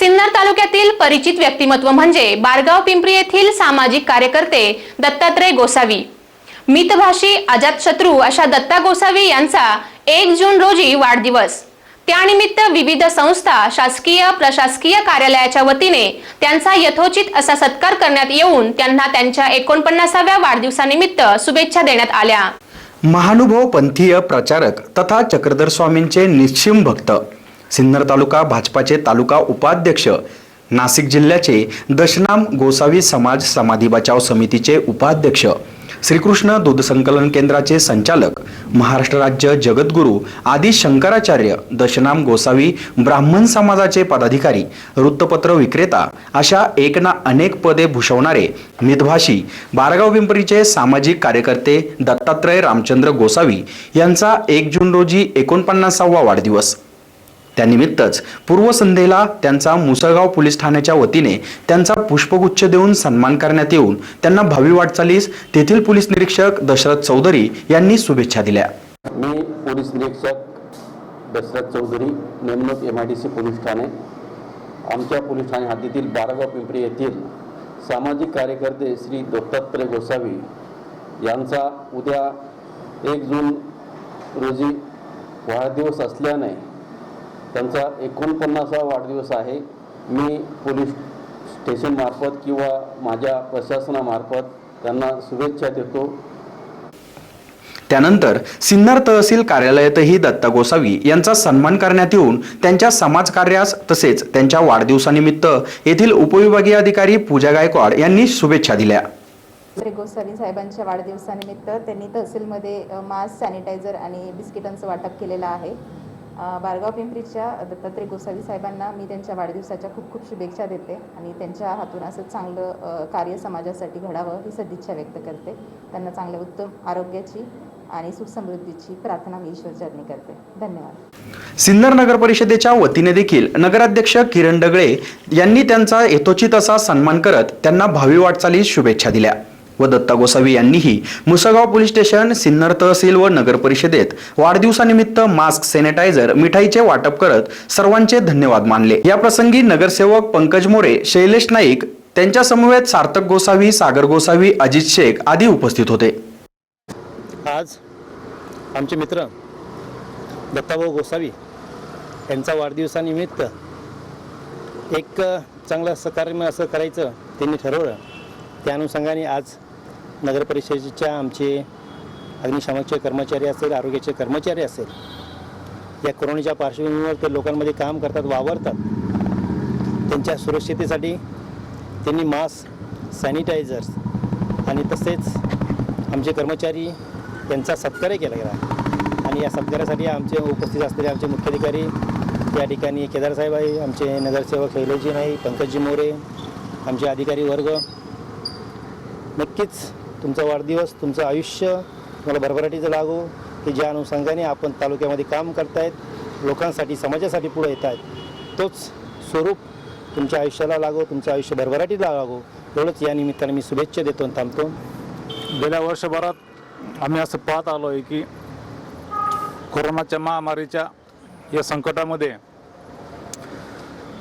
सिन्नर तालुक्यातील परिचित व्यक्तिमत्व म्हणजे बारगाव पिंपरी येथील सामाजिक कार्यकर्ते दत्तात्रय गोसावी. मितभाषी अजातशत्रू अशा दत्ता गोसावी यांचा एक जून रोजी वाढदिवस. त्यानिमित्त विविध संस्था शासकीय प्रशासकीय कार्यालयाच्या वतीने त्यांचा यथोचित असा सत्कार करण्यात येऊन त्यांना त्यांच्या एकोणपन्नासाव्या वाढदिवसानिमित्त शुभेच्छा देण्यात आल्या. महानुभव पंथीय प्रचारक तथा चक्रधर स्वामींचे निश्चिम भक्त. सिन्नर तालुका भाजपाचे तालुका उपाध्यक्ष नाशिक जिल्ह्याचे दशनाम गोसावी समाज समाधी बचाव समितीचे उपाध्यक्ष श्रीकृष्ण दूध संकलन केंद्राचे संचालक महाराष्ट्र राज्य जगद्गुरू आदी शंकराचार्य दशनाम गोसावी ब्राह्मण समाजाचे पदाधिकारी वृत्तपत्र विक्रेता अशा एक ना अनेक पदे भूषवणारे मितभाषी बारगाव पिंपरीचे सामाजिक कार्यकर्ते दत्तात्रय रामचंद्र गोसावी यांचा एक जून रोजी एकोणपन्नासावा वाढदिवस. त्यानिमित्तच पूर्वसंध्येला त्यांचा मुसळगाव पोलीस ठाण्याच्या वतीने त्यांचा पुष्पगुच्छ देऊन सन्मान करण्यात येऊन त्यांना भावी वाटचालीस तेथील पोलीस निरीक्षक दशरथ चौधरी यांनी शुभेच्छा दिल्या. मी पोलीस निरीक्षक दशरथ चौधरी नेमणूक M I D C police Thane. आमच्या पोलीस ठाणे हद्दीतील बारागाव पिंपरी येथील सामाजिक कार्यकर्ते श्री दत्तात्रय गोसावी यांचा उद्या एक जून रोजी वाढदिवस असल्याने त्यांचा एकोणपन्नासावा वाढदिवस आहे. मी पोलीस स्टेशनमार्फत किंवा माझ्या प्रशासनामार्फत त्यांना शुभेच्छा देतो. त्यानंतर सिन्नर तहसील कार्यालयातही दत्ता गोसावी यांचा सन्मान करण्यात येऊन त्यांच्या समाजकार्यास तसेच त्यांच्या वाढदिवसानिमित्त येथील उपविभागीय अधिकारी पूजा गायकवाड यांनी शुभेच्छा दिल्या. श्री गोसावी साहेबांच्या वाढदिवसानिमित्त त्यांनी तहसीलमध्ये मास्क सॅनिटायझर आणि बिस्किटांचं वाटप केलेलं आहे. बारगाव पिंपरीच्या दत्तात्रय गोसावी साहेबांना मी त्यांच्या वाढदिवसाच्या खूप खूप शुभेच्छा देते आणि त्यांच्या हातून असं चांगलं कार्य समाजासाठी घडावं ही सदिच्छा व्यक्त करते. त्यांना चांगल्या उत्तम आरोग्याची आणि सुखसमृद्धीची प्रार्थना मी ईश्वरचरणी करते. धन्यवाद. सिन्नर नगर परिषदेच्या वतीने देखील नगराध्यक्ष किरण डगळे यांनी त्यांचा यथोचित असा सन्मान करत त्यांना भावी वाटचालीस शुभेच्छा दिल्या. व दत्ता गोसावी यांनीही मुसगाव पोलीस स्टेशन सिन्नर तहसील व नगर परिषदेत वाढदिवसानिमित्त मास्क सॅनिटायझर मिठाईचे वाटप करत सर्वांचे धन्यवाद मानले. या प्रसंगी नगरसेवक पंकज मोरे शैलेश नाईक त्यांच्या समवेत सार्थक गोसावी सागर गोसावी अजित शेख आदी उपस्थित होते. आज आमचे मित्र दत्ताभाऊ गोसावी यांचा वाढदिवसानिमित्त एक चांगलं सकार्य असं करायचं त्यांनी ठरवलं. त्या अनुषंगाने आज नगरपरिषदेच्या आमचे अग्निशामकचे कर्मचारी असेल आरोग्याचे कर्मचारी असेल या कोरोनाच्या पार्श्वभूमीवर ते लोकांमध्ये काम करतात वावरतात. त्यांच्या सुरक्षितेसाठी त्यांनी मास्क सॅनिटायझर्स आणि तसेच आमचे कर्मचारी त्यांचा सत्कारही केला गेला. आणि या सत्कारासाठी आमचे उपस्थित असलेले आमचे मुख्याधिकारी या ठिकाणी केदारसाहेब आहे आमचे नगरसेवक शैलेशजी नाही पंकजजी मोरे आमचे अधिकारी वर्ग. नक्कीच तुमचा वाढदिवस तुमचं आयुष्य तुम्हाला भरभराटीचं लागो. की ज्या अनुषंगाने आपण तालुक्यामध्ये काम करतायत लोकांसाठी समाजासाठी पुढे येत आहेत तोच स्वरूप तुमच्या आयुष्याला लागो तुमचं आयुष्य भरभराटीला लागो. एवढंच या निमित्ताने मी शुभेच्छा देतो आणि थांबतो. गेल्या वर्षभरात आम्ही असं पाहत आलो आहे की कोरोनाच्या महामारीच्या या संकटामध्ये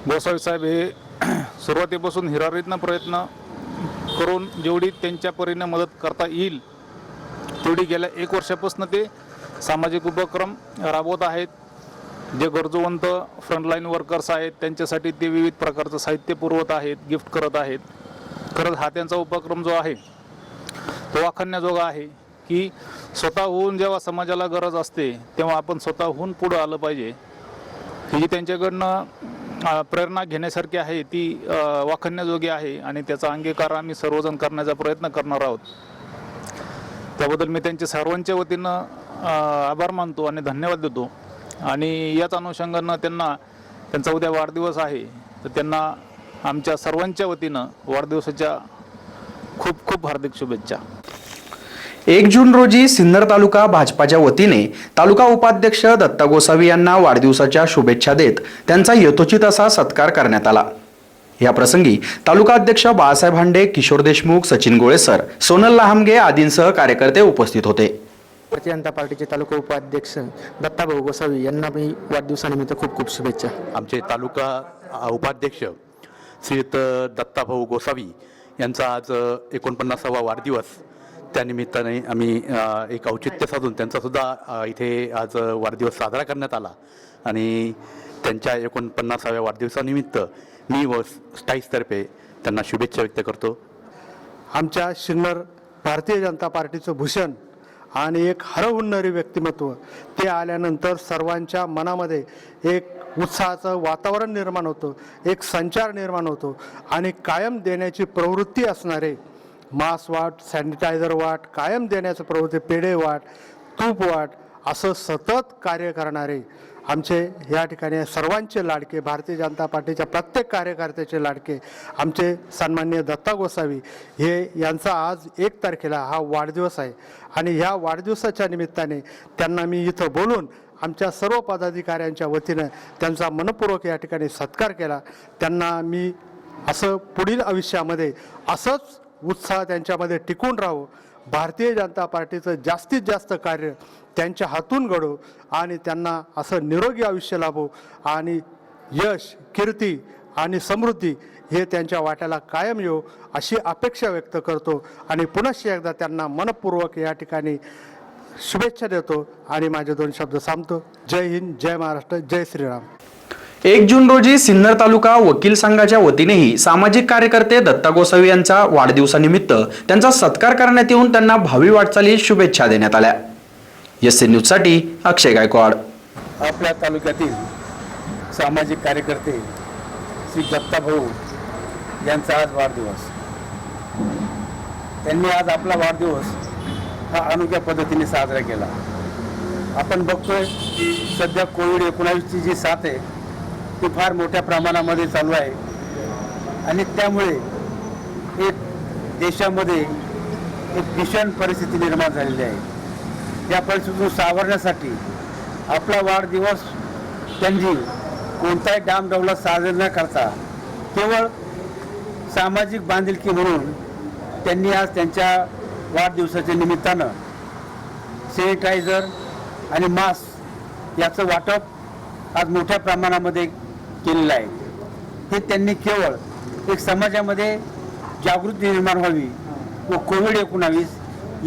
गोसावी साहेब हे सुरुवातीपासून हिरारीतनं प्रयत्न करून जेवढी त्यांच्या परीने मदत करता येईल तेवढी गेल्या एक वर्षापासून ते सामाजिक उपक्रम राबवत आहेत. जे गरजूवंत फ्रंटलाईन वर्कर्स आहेत त्यांच्यासाठी ते विविध प्रकारचं साहित्य पुरवत आहेत गिफ्ट करत आहेत. खरंच हा त्यांचा उपक्रम जो आहे तो वाखण्याजोगा आहे की स्वतःहून जेव्हा समाजाला गरज असते तेव्हा आपण स्वतःहून पुढं आलं पाहिजे. ही जी त्यांच्याकडनं प्रेरणा घेण्यासारखी आहे ती वाखण्याजोगी आहे आणि त्याचा अंगीकार आम्ही सर्वजण करण्याचा प्रयत्न करणार आहोत. त्याबद्दल मी त्यांच्या सर्वांच्या वतीनं आभार मानतो आणि धन्यवाद देतो. आणि याच अनुषंगानं त्यांना त्यांचा उद्या वाढदिवस आहे तर त्यांना आमच्या सर्वांच्या वतीनं वाढदिवसाच्या खूप खूप हार्दिक शुभेच्छा. एक जून रोजी सिन्नर तालुका भाजपाच्या वतीने तालुका उपाध्यक्ष दत्ता गोसावी यांना वाढदिवसाच्या शुभेच्छा देत त्यांचा यथोचित असा सत्कार करण्यात आला. या प्रसंगी तालुका अध्यक्ष बाळासाहेब हांडे किशोर देशमुख सचिन गोळेसर सोनल लहामगे आदींसह कार्यकर्ते उपस्थित होते. भारतीय जनता पार्टीचे तालुका उपाध्यक्ष दत्ताभाऊ गोसावी यांना मी वाढदिवसानिमित्त खूप खूप शुभेच्छा. आमचे तालुका उपाध्यक्ष श्रीयुत दत्ताभाऊ गोसावी यांचा आज एकोणपन्नासावा वाढदिवस त्यानिमित्ताने आम्ही एक औचित्य साधून त्यांचासुद्धा इथे आज वाढदिवस साजरा करण्यात आला. आणि त्यांच्या एकोणपन्नासाव्या वाढदिवसानिमित्त मी व स्टाईसतर्फे त्यांना शुभेच्छा व्यक्त करतो. आमच्या शिन्नर भारतीय जनता पार्टीचं भूषण आणि एक हरवणारी व्यक्तिमत्व ते आल्यानंतर सर्वांच्या मनामध्ये एक उत्साहाचं वातावरण निर्माण होतं एक संचार निर्माण होतो आणि कायम देण्याची प्रवृत्ती असणारे मास वाट सॅनिटायझर वाट कायम देण्याचं प्रवृत्ती पेढे वाट तूप वाट असं सतत कार्य करणारे आमचे या ठिकाणी सर्वांचे लाडके भारतीय जनता पार्टीच्या प्रत्येक कार्यकर्त्याचे लाडके आमचे सन्मान्य दत्ता गोसावी हे यांचा आज एक तारखेला हा वाढदिवस आहे. आणि ह्या वाढदिवसाच्या निमित्ताने त्यांना मी इथं बोलून आमच्या सर्व पदाधिकाऱ्यांच्या वतीनं त्यांचा मनपूर्वक या ठिकाणी सत्कार केला. त्यांना मी असं पुढील आयुष्यामध्ये असंच उत्साह त्यांच्यामध्ये टिकून राहो. भारतीय जनता पार्टीचं जास्तीत जास्त कार्य त्यांच्या हातून घडो आणि त्यांना असं निरोगी आयुष्य लाभो. आणि यश कीर्ती आणि समृद्धी हे त्यांच्या वाट्याला कायम येऊ अशी अपेक्षा व्यक्त करतो. आणि पुनश्च एकदा त्यांना मनपूर्वक या ठिकाणी शुभेच्छा देतो. आणि माझे दोन शब्द सांगतो. जय हिंद जय महाराष्ट्र जय श्रीराम. एक जून रोजी सिन्नर तालुका वकील संघाच्या वतीनेही सामाजिक कार्यकर्ते दत्ता गोसावी यांचा वाढदिवसानिमित्त त्यांचा सत्कार करण्यात येऊन त्यांना भावी वाटचाली शुभेच्छा देण्यात आल्या. एस न्यूजसाठी अक्षय गायकवाड. आपल्या तालुक्यातील सामाजिक कार्यकर्ते श्री दत्ता भाऊ यांचा आज वाढदिवस. त्यांनी आज आपला वाढदिवस हा अनोख्या पद्धतीने साजरा केला. आपण बघतोय सध्या कोविड एकोणावीसची जी साथ आहे ती फार मोठ्या प्रमाणामध्ये चालू आहे. आणि त्यामुळे एक देशामध्ये एक भीषण परिस्थिती निर्माण झालेली आहे. या परिस्थितीतून सावरण्यासाठी आपला वाढदिवस त्यांनी कोणताही डामडौला साजरा न करता केवळ सामाजिक बांधिलकी म्हणून त्यांनी आज त्यांच्या वाढदिवसाच्या निमित्तानं सॅनिटायझर आणि मास्क याचं वाटप आज मोठ्या प्रमाणामध्ये केलेलं आहे. हे त्यांनी केवळ एक समाजामध्ये जागृती निर्माण व्हावी व कोविड एकोणावीस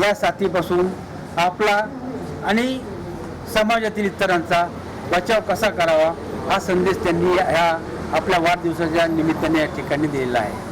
या साथीपासून आपला आणि समाजातील इतरांचा बचाव कसा करावा हा संदेश त्यांनी ह्या आपल्या वाढदिवसाच्या निमित्ताने या ठिकाणी दिलेला आहे.